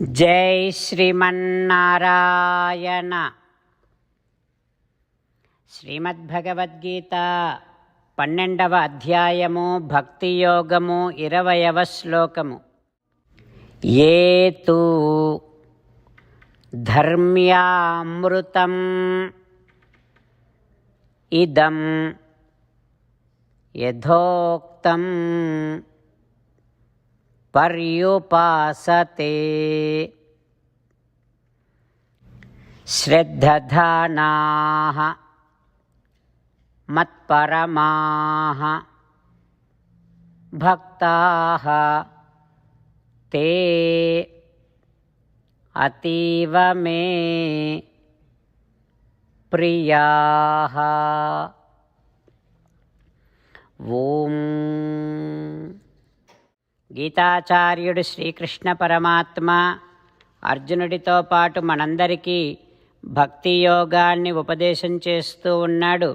జై శ్రీమన్నారాయణ. శ్రీమద్భగవద్గీత పన్నెండవ అధ్యాయము భక్తి యోగము ఇరవయవ శ్లోకము. ఏ తు ధర్మ్యామృతం ఇదం యథోక్తం పర్యుపాసతే శ్రద్ధధానాः మత్పరమాः భక్తాः ते అతీవ మే ప్రియాः ఓం గీతాచార్యుడు శ్రీకృష్ణ పరమాత్మ అర్జునుడితో పాటు మనందరికీ భక్తి యోగాన్ని ఉపదేశం చేస్తూ ఉన్నాడు.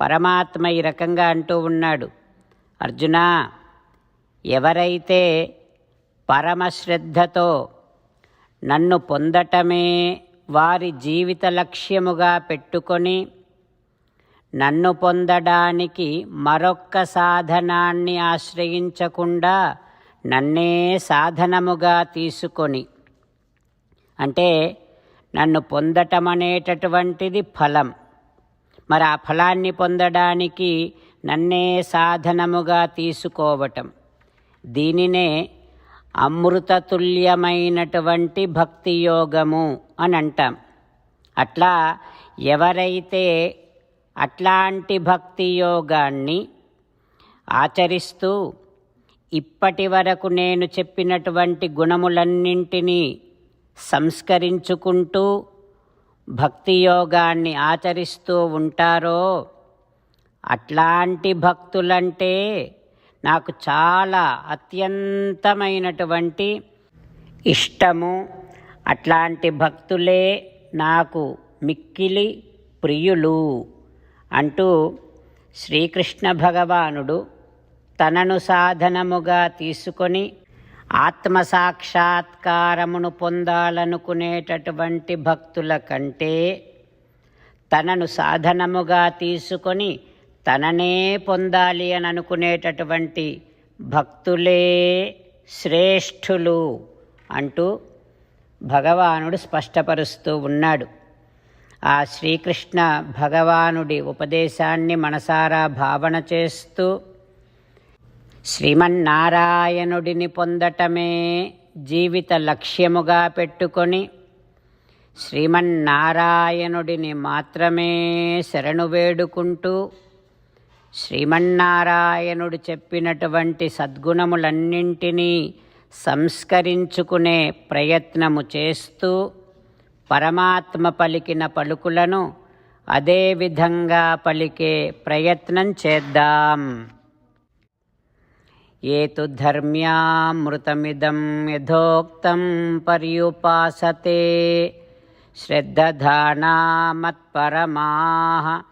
పరమాత్మ ఈ రకంగా అంటూ ఉన్నాడు. అర్జున ఎవరైతే పరమశ్రద్ధతో నన్ను పొందటమే వారి జీవిత లక్ష్యముగా పెట్టుకొని నన్ను పొందడానికి మరొక్క సాధనాన్ని ఆశ్రయించకుండా నన్నే సాధనముగా తీసుకొని అంటే నన్ను పొందటం అనేటటువంటిది ఫలం. మరి ఆ ఫలాన్ని పొందడానికి నన్నే సాధనముగా తీసుకోవటం. దీనినే అమృతతుల్యమైనటువంటి భక్తి యోగము అని అంటాం అట్లా ఎవరైతే అట్లాంటి భక్తి యోగాన్ని ఆచరిస్తూ ఇప్పటి వరకు నేను చెప్పినటువంటి గుణములన్నింటినీ సంస్కరించుకుంటూ భక్తి యోగాన్ని ఆచరిస్తూ ఉంటారో అట్లాంటి భక్తులంటే నాకు చాలా అత్యంతమైనటువంటి ఇష్టము. అట్లాంటి భక్తులే నాకు మిక్కిలి ప్రియులు అంటూ శ్రీకృష్ణ భగవానుడు తనను సాధనముగా తీసుకొని ఆత్మసాక్షాత్కారమును పొందాలనుకునేటటువంటి భక్తుల కంటే తనను సాధనముగా తీసుకొని తననే పొందాలి అని అనుకునేటటువంటి భక్తులే శ్రేష్ఠులు అంటూ భగవానుడు స్పష్టపరుస్తూ ఉన్నాడు. ఆ శ్రీకృష్ణ భగవానుడి ఉపదేశాన్ని మనసారా భావన చేస్తూ శ్రీమన్నారాయణుడిని పొందటమే జీవిత లక్ష్యముగా పెట్టుకొని శ్రీమన్నారాయణుడిని మాత్రమే శరణు వేడుకుంటూ శ్రీమన్నారాయణుడు చెప్పినటువంటి సద్గుణములన్నింటినీ సంస్కరించుకునే ప్రయత్నము చేస్తూ పరమాత్మ పలికిన పలుకులను అదే విధంగా పలికే ప్రయత్నం చేద్దాం. ఏ తు ధర్మ్యామృతమిదం యథోక్తం పర్యుపాసతే. శ్రద్ధధానా మత్పరమాః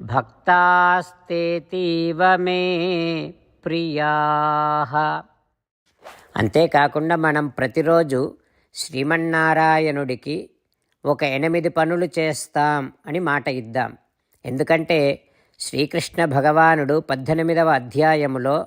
భక్తాస్తేతీవ మే ప్రియాః. అంతేకాకుండా మనం ప్రతిరోజు శ్రీమన్నారాయణుడికి ఒక ఎనిమిది పనులు చేస్తాం అని మాట ఇద్దాం. ఎందుకంటే శ్రీకృష్ణ భగవానుడు పద్దెనిమిదవ అధ్యాయములో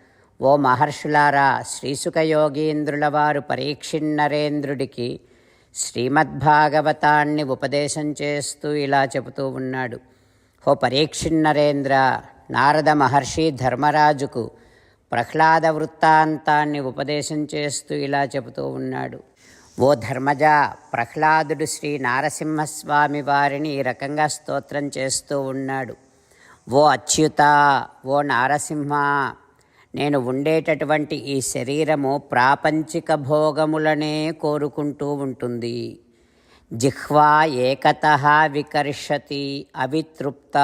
ఓ మహర్షులారా శ్రీసుఖయోగీంద్రుల వారు పరీక్షిన్నరేంద్రుడికి శ్రీమద్భాగవతాన్ని ఉపదేశం చేస్తూ ఇలా చెబుతూ ఉన్నాడు. ఓ పరీక్షిన్నరేంద్ర నారద మహర్షి ధర్మరాజుకు ప్రహ్లాద వృత్తాంతాన్ని ఉపదేశం చేస్తూ ఇలా చెబుతూ ఉన్నాడు. ఓ ధర్మజ ప్రహ్లాదుడు శ్రీ నారసింహస్వామి వారిని ఈ రకంగా స్తోత్రం చేస్తూ ఉన్నాడు. ఓ అచ్యుత ఓ నారసింహ నేను ఉండేటటువంటి ఈ శరీరము ప్రాపంచిక భోగములనే కోరుకుంటూ ఉంటుంది. జిహ్వా ఏకత వికర్షతి అవితృప్త.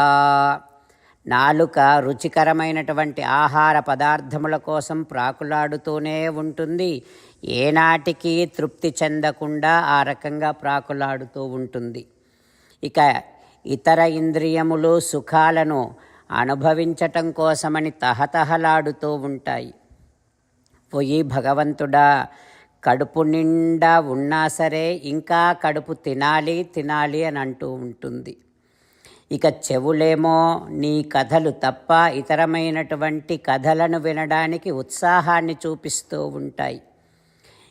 నాలుక రుచికరమైనటువంటి ఆహార పదార్థముల కోసం ప్రాకులాడుతూనే ఉంటుంది. ఏనాటికి తృప్తి చెందకుండా ఆ రకంగా ప్రాకులాడుతూ ఉంటుంది. ఇక ఇతర ఇంద్రియములు సుఖాలను అనుభవించటం కోసమని తహతహలాడుతూ ఉంటాయి. పొయ్యి భగవంతుడా కడుపు నిండా ఉన్నా సరే ఇంకా కడుపు తినాలి తినాలి అని అంటూ ఉంటుంది. ఇక చెవులేమో నీ కథలు తప్ప ఇతరమైనటువంటి కథలను వినడానికి ఉత్సాహాన్ని చూపిస్తూ ఉంటాయి.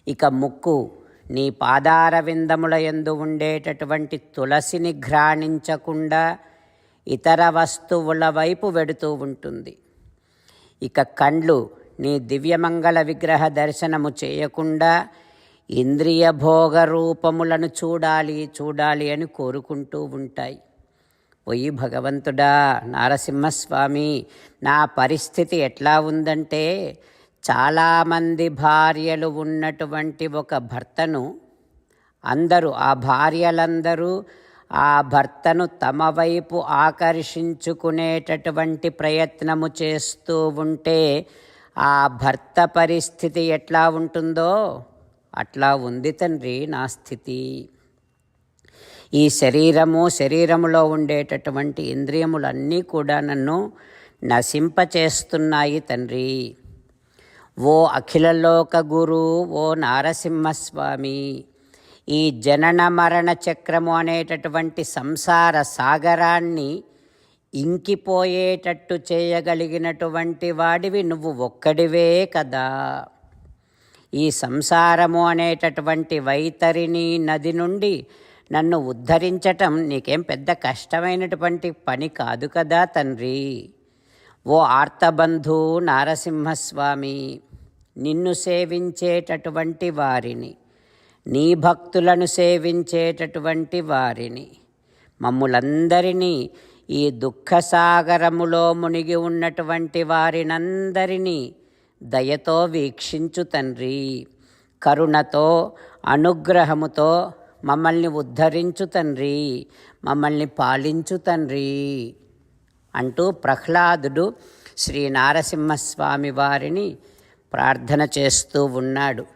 ఇక ముక్కు నీ పాదార విందముల ఎందు ఉండేటటువంటి తులసిని ఘ్రాణించకుండా ఇతర వస్తువుల వైపు వెడుతూ ఉంటుంది. ఇక కండ్లు నీ దివ్యమంగళ విగ్రహ దర్శనము చేయకుండా ఇంద్రియ భోగ రూపములను చూడాలి చూడాలి అని కోరుకుంటూ ఉంటాయి. పోయి భగవంతుడా నారసింహస్వామి నా పరిస్థితి ఎట్లా ఉందంటే చాలామంది భార్యలు ఉన్నటువంటి ఒక భర్తను అందరూ ఆ భార్యలందరూ ఆ భర్తను తమ వైపు ఆకర్షించుకునేటటువంటి ప్రయత్నము చేస్తూ ఉంటే ఆ భర్త పరిస్థితి ఎట్లా ఉంటుందో అట్లా ఉంది తండ్రి నా స్థితి. ఈ శరీరము శరీరములో ఉండేటటువంటి ఇంద్రియములన్నీ కూడా నన్ను నశింపచేస్తున్నాయి తండ్రి. ఓ అఖిలలోక గురు ఓ నారసింహస్వామి. ఈ జనన మరణ చక్రము అనేటటువంటి సంసార సాగరాన్ని ఇంకిపోయేటట్టు చేయగలిగినటువంటి వాడివి నువ్వు ఒక్కడివే కదా. ఈ సంసారము అనేటటువంటి వైతరిని నది నుండి నన్ను ఉద్ధరించటం నీకేం పెద్ద కష్టమైనటువంటి పని కాదు కదా తండ్రి. ఓ ఆర్తబంధు నారసింహస్వామి నిన్ను సేవించేటటువంటి వారిని నీ భక్తులను సేవించేటటువంటి వారిని. మమ్ములందరినీ ఈ దుఃఖసాగరములో మునిగి ఉన్నటువంటి వారినందరినీ దయతో వీక్షించు తండ్రి. కరుణతో అనుగ్రహముతో మమ్మల్ని ఉద్ధరించు తండ్రి. మమ్మల్ని పాలించు తండ్రి. అంటూ ప్రహ్లాదుడు శ్రీ నారసింహస్వామి వారిని ప్రార్థన చేస్తూ ఉన్నాడు.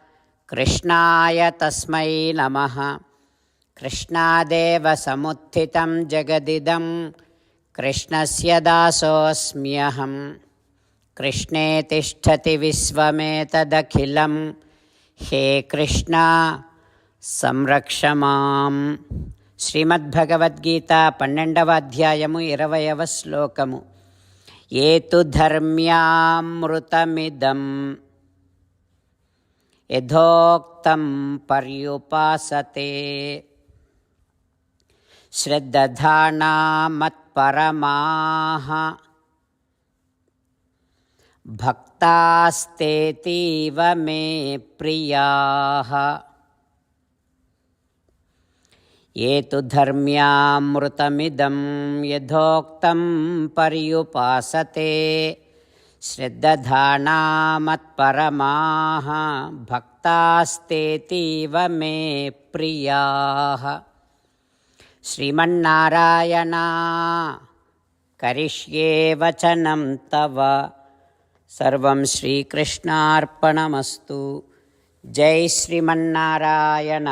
కృష్ణాయ తస్మై నమ. కృష్ణాదేవ సముత్థితం జగదిదం కృష్ణస్య దాసోऽస్మ్యహం కృష్ణే తిష్టతి విశ్వమేతదఖిలం హే కృష్ణ సంరక్ష మాం. శ్రీమద్భగవద్గీత పన్నెండవ అధ్యాయము ఇరవయవ శ్లోకము. ఏతు ధర్మ్యామృతమిదం. యథోక్తం పర్యుపాసతే. శ్రద్ధానామత్పరమా భక్తాస్తేతీవ మే ప్రియా. ఏ తు ధర్మ్యామృతమిదం యథోక్తం పర్యుపాసతే. श्रद्दधानामत्परमाः भक्तास्तेतीव मे प्रियाः श्रीमन्नारायणा करिष्ये वचनं तव सर्वं श्रीकृष्णार्पणमस्तु जय श्रीमन्नारायण